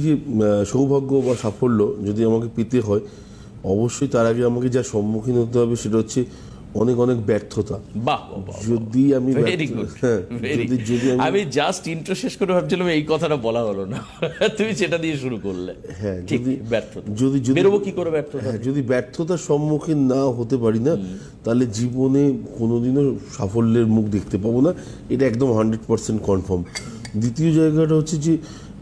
যে সৌভাগ্য বা সাফল্য যদি আমাকে পেতে হয় অবশ্যই তার আগে আমাকে যা সম্মুখীন হতে হবে সেটা হচ্ছে অনেক অনেক ব্যর্থতা। বাহ বাহ, যদি আমি হ্যাঁ যদি আমি জাস্ট ইন্ট্রো শেষ করে ভাবছিলাম এই কথাটা বলা হলো না। তুমি সেটা দিয়ে শুরু করলে। হ্যাঁ, যদি- ব্যর্থতা। যদি বেরোবো কি করে ব্যর্থতা? হ্যাঁ যদি ব্যর্থতার সম্মুখীন না হতে পারি না তাহলে জীবনে কোনোদিনও সাফল্যের মুখ দেখতে পাবো না। এটা একদম হান্ড্রেড পার্সেন্ট কনফার্ম দ্বিতীয় জায়গাটা হচ্ছে যে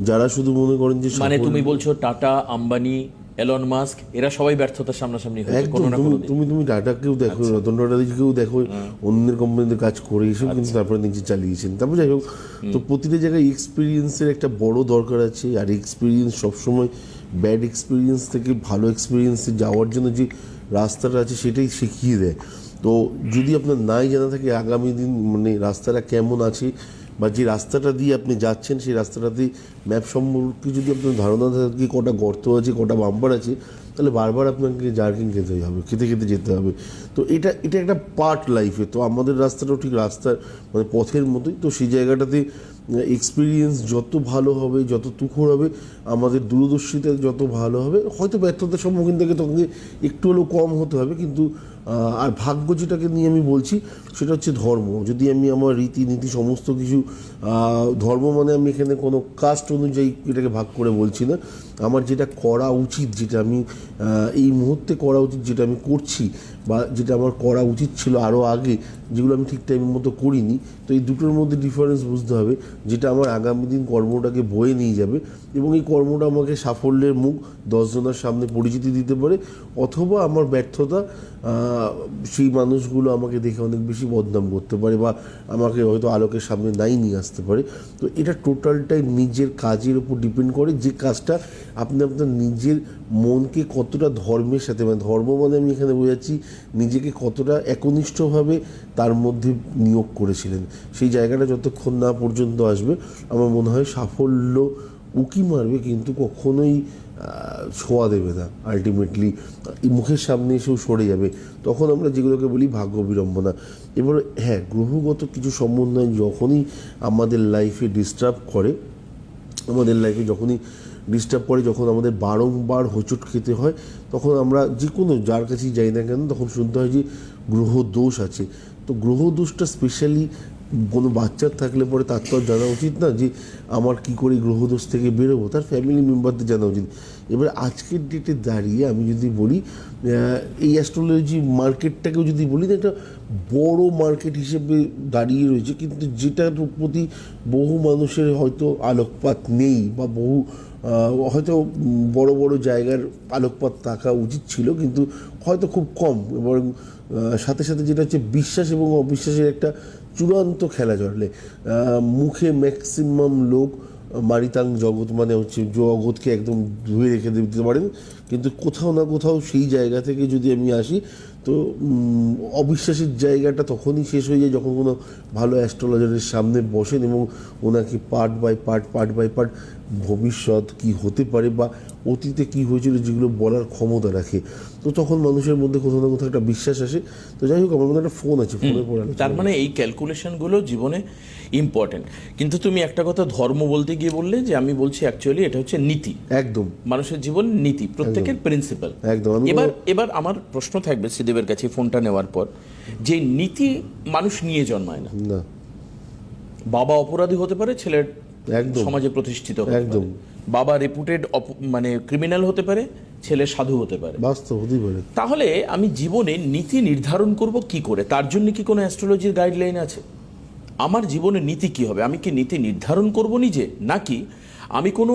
যারা শুধু মনে করেন যে মানে তুমি বলছো টাটা আম্বানি এলন মাস্ক এরা সবাই ব্যর্থতার সামনাসামনি হয়েছে একদম কোনো না তুমি। তুমি টাটাকেও দেখো রতন টাটাকেও দেখো অন্যের কোম্পানিতে কাজ করে এসেও কিন্তু তারপরে নিজে চালিয়েছেন। তারপর যাই হোক তো প্রতিটা জায়গায় এক্সপিরিয়েন্সের একটা বড় দরকার আছে আর এক্সপিরিয়েন্স সবসময় ব্যাড এক্সপিরিয়েন্স থেকে ভালো এক্সপিরিয়েন্সে যাওয়ার জন্য যে রাস্তাটা আছে সেটাই শিখিয়ে দেয়। তো যদি আপনার নাই জানা থাকে আগামী দিন মানে রাস্তাটা কেমন আছে বা যে রাস্তাটা দিয়ে আপনি যাচ্ছেন, সেই রাস্তাটাতে ম্যাপ সম্পর্কে যদি আপনার ধারণা থাকে কটা গর্ত আছে, কটা বাম্পার আছে, তাহলে বারবার আপনাকে জার্কিং খেতে হবে, খেতে খেতে যেতে হবে। তো এটা এটা একটা পার্ট লাইফে তো আমাদের রাস্তাটাও ঠিক রাস্তার মানে পথের মতোই। তো সেই জায়গাটাতে এক্সপিরিয়েন্স যত ভালো হবে, যত তুখর হবে, আমাদের দূরদর্শিতা যত ভালো হবে, হয়তো ব্যর্থতার সম্মুখীন থেকে তখন একটু হলেও কম হতে হবে, কিন্তু আর ভাগ্য যেটাকে নিয়ে আমি বলছি, সেটা হচ্ছে ধর্ম। যদি আমি আমার রীতিনীতি সমস্ত কিছু ধর্ম মানে আমি এখানে কোনো কাস্ট অনুযায়ী এটাকে ভাগ করে বলছি না। আমার যেটা করা উচিত, যেটা আমি এই মুহূর্তে করা উচিত, যেটা আমি করছি বা যেটা আমার করা উচিত ছিল আরও আগে, যেগুলো আমি ঠিক টাইমের মতো করিনি, তো এই দুটোর মধ্যে ডিফারেন্স বুঝতে হবে, যেটা আমার আগামী দিন কর্মটাকে বয়ে নিয়ে যাবে এবং এই কর্মটা আমাকে সাফল্যের মুখ দশজনের সামনে পরিচিতি দিতে পারে, অথবা আমার ব্যর্থতা সেই মানুষগুলো আমাকে দেখে অনেক বেশি বদনাম করতে পারে বা আমাকে হয়তো আলোকের সামনে নাই নিয়ে আসতে পারে। তো এটা টোটালটাই নিজের কাজের উপর ডিপেন্ড করে যে কাজটা আপনি আপনার নিজের মনকে কতটা ধর্মের সাথে মানে ধর্ম মানে আমি এখানে বোঝাচ্ছি নিজেকে কতটা একনিষ্ঠভাবে তার মধ্যে নিয়োগ করেছিলেন। সেই জায়গাটা যতক্ষণ না পর্যন্ত আসবে, আমার মনে হয় সাফল্য উকি মারবে, কিন্তু কখনোই ছোঁয়া দেবে না আলটিমেটলি মুখের সামনে এসেও সরে যাবে। তখন আমরা যেগুলোকে বলি ভাগ্য বিড়ম্বনা। এবার হ্যাঁ গ্রহগত কিছু সম্বন্ধয় যখনই আমাদের লাইফে ডিস্টার্ব করে, আমাদের লাইফে যখনই ডিস্টার্ব করে, যখন আমাদের বারংবার হোঁচট খেতে হয়, তখন আমরা যে কোনো যার কাছেই যাই না কেন, তখন শুনতে হয় যে গ্রহ দোষ আছে। তো গ্রহ দোষটা স্পেশালি কোনো বাচ্চার থাকলে পরে তার তো জানা উচিত না যে আমার কি করে গ্রহদোষ থেকে বেরোবো, তার ফ্যামিলি মেম্বারদের জানা উচিত। এবার আজকের ডেটে দাঁড়িয়ে আমি যদি বলি এই অ্যাস্ট্রোলজি মার্কেটটাকেও যদি বলি এটা বড় মার্কেট হিসেবে দাঁড়িয়ে রয়েছে, কিন্তু যেটার প্রতি বহু মানুষের হয়তো আলোকপাত নেই বা বহু হয়তো বড় বড় জায়গার আলোকপাত থাকা উচিত ছিল, কিন্তু হয়তো খুব কম। এবং সাথে সাথে যেটা হচ্ছে বিশ্বাস এবং অবিশ্বাসের একটা চূড়ান্ত খেলা জড়লে। মুখে ম্যাক্সিমাম লোক মারিতাং জগৎ মানে হচ্ছে জগৎকে একদম ধুয়ে রেখে দিতে পারেন। কিন্তু কোথাও না কোথাও সেই জায়গা থেকে যদি আমি আসি তো অবিশ্বাসের জায়গাটা তখনই শেষ হয়ে যায় যখন কোনো ভালো অ্যাস্ট্রোলজারের সামনে বসেন এবং ওনাকে part by part part by part ভবিষ্যৎ কি হতে পারে বা অতীতে কি হয়েছিল যেগুলো বলার ক্ষমতা রাখে। তো তখন মানুষের মধ্যে কোথাও না কোথাও একটা বিশ্বাস আসে। তো যাই হোক আমার মধ্যে একটা ফোন আছে ফোনের পর তার মানে এই ক্যালকুলেশনগুলো জীবনে ইম্পর্টেন্ট কিন্তু তুমি একটা কথা ধর্ম বলতে গিয়ে বললে যে আমি বলছি অ্যাকচুয়ালি এটা হচ্ছে নীতি। একদম। মানুষের জীবন নীতি প্রত্যেকের প্রিন্সিপাল একদম। এবার এবার আমার প্রশ্ন থাকবে শ্রীদেবের কাছে ফোনটা নেওয়ার পর যে নীতি মানুষ নিয়ে জন্মায় না। না। বাবা অপরাধী হতে পারে ছেলের সমাজে প্রতিষ্ঠিত একদম। বাবা রেপুটেড মানে ক্রিমিনাল হতে পারে ছেলে সাধু হতে পারে। বাস্তব হতেই পারে। তাহলে আমি জীবনে নীতি নির্ধারণ করব কি করে? তার জন্য কি কোনো অ্যাস্ট্রোলজির গাইডলাইন আছে? আমার জীবনে নীতি কি হবে? আমি কি নীতি নির্ধারণ করব নিজে? নাকি আমি কোনো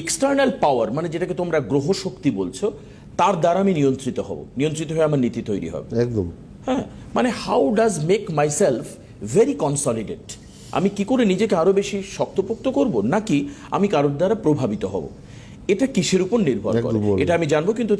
এক্সটার্নাল পাওয়ার মানে যেটাকে তোমরা গ্রহ শক্তি বলছো তার দ্বারা আমি নিয়ন্ত্রিত হব। নিয়ন্ত্রিত হয়ে আমার নীতি তৈরি হবে। একদম। হ্যাঁ মানে how does make myself very consolidate আমি কি করে নিজেকে আরও বেশি শক্তপোক্ত করব নাকি আমি কারোর দ্বারা প্রভাবিত হব? এটা কিসের উপর নির্ভর করে? এটা আমি জানব কিন্তু